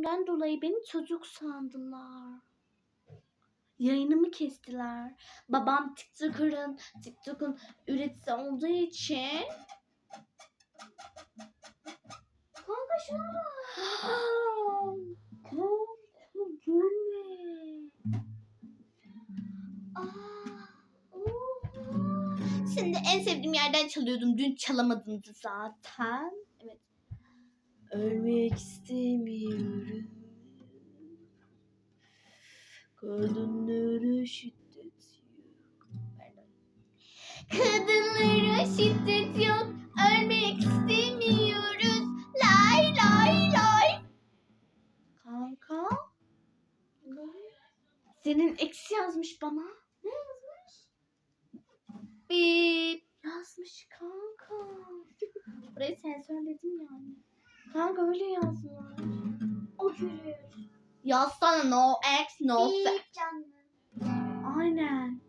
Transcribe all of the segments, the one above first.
yüzümden dolayı beni çocuk sandılar. Yayınımı kestiler. Babam TikToker'ın TikTok'un üreticisi olduğu için Kanka şuna. Şimdi en sevdiğim yerden çalıyordum. Dün çalamadım zaten. Ölmek istemiyorum. Kadınlara şiddet yok. Pardon. Kadınlara şiddet yok. Ölmek istemiyoruz. Lay lay lay. Kanka. Senin eksi yazmış bana. Ne yazmış? Bip yazmış kanka. Burayı sensörledim yani. Kanka öyle yazmış. O görür. Yazsana no X no F. İlk canlı. Aynen.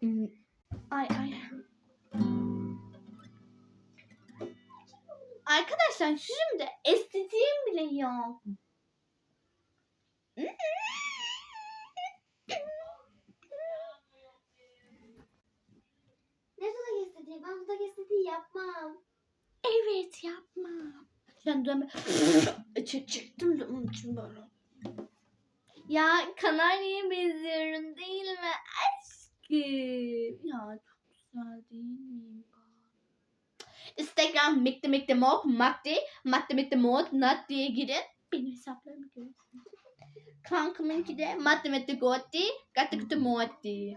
Hmm, Ay ay. Arkadaşlar yüzümde estetiğim bile yok. Ne dudak estetiği? Ben dudak estetiği yapmam. Evet yapma. Sen dönme. Çık çıktım da onun için böyle. Ya kanaryaya benziyorum değil mi aşkım? Ya çok güzel değil miyim? Instagram Mikti Mikti Mod Makti Makti Mikti Mod Nat diye girin. Benim hesaplarımı görürsünüz. Kankamınki de Gotti Gatti Gatti Motti.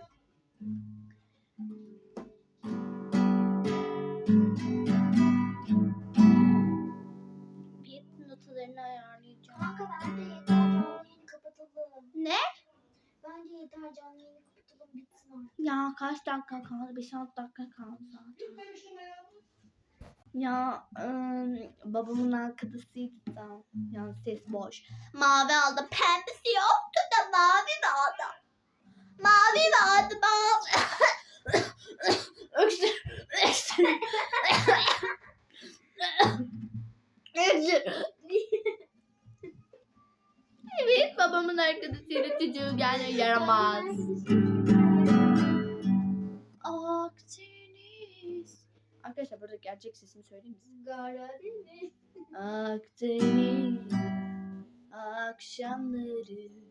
Bir notalarını ayarlayacağım. Kanka bence yeter canlı yayını kapatalım. Ne? Bence yeter canlı yayını kapatalım bitsin artık. Ya kaç dakika kaldı? 5-6 dakika kaldı zaten. Ya ım, babamın arkadaşıydı da. Yani ses boş. Mavi aldı. Pembesi yoktu da mavi mi aldı? Mavi mi aldı? Mavi. Öksür. Öksür. Öksür. evet babamın arkadaşıyla çocuğu yani yaramaz. Arkadaşlar burada gerçek sesimi söyleyeyim mi? Karadeniz. Akdeniz akşamları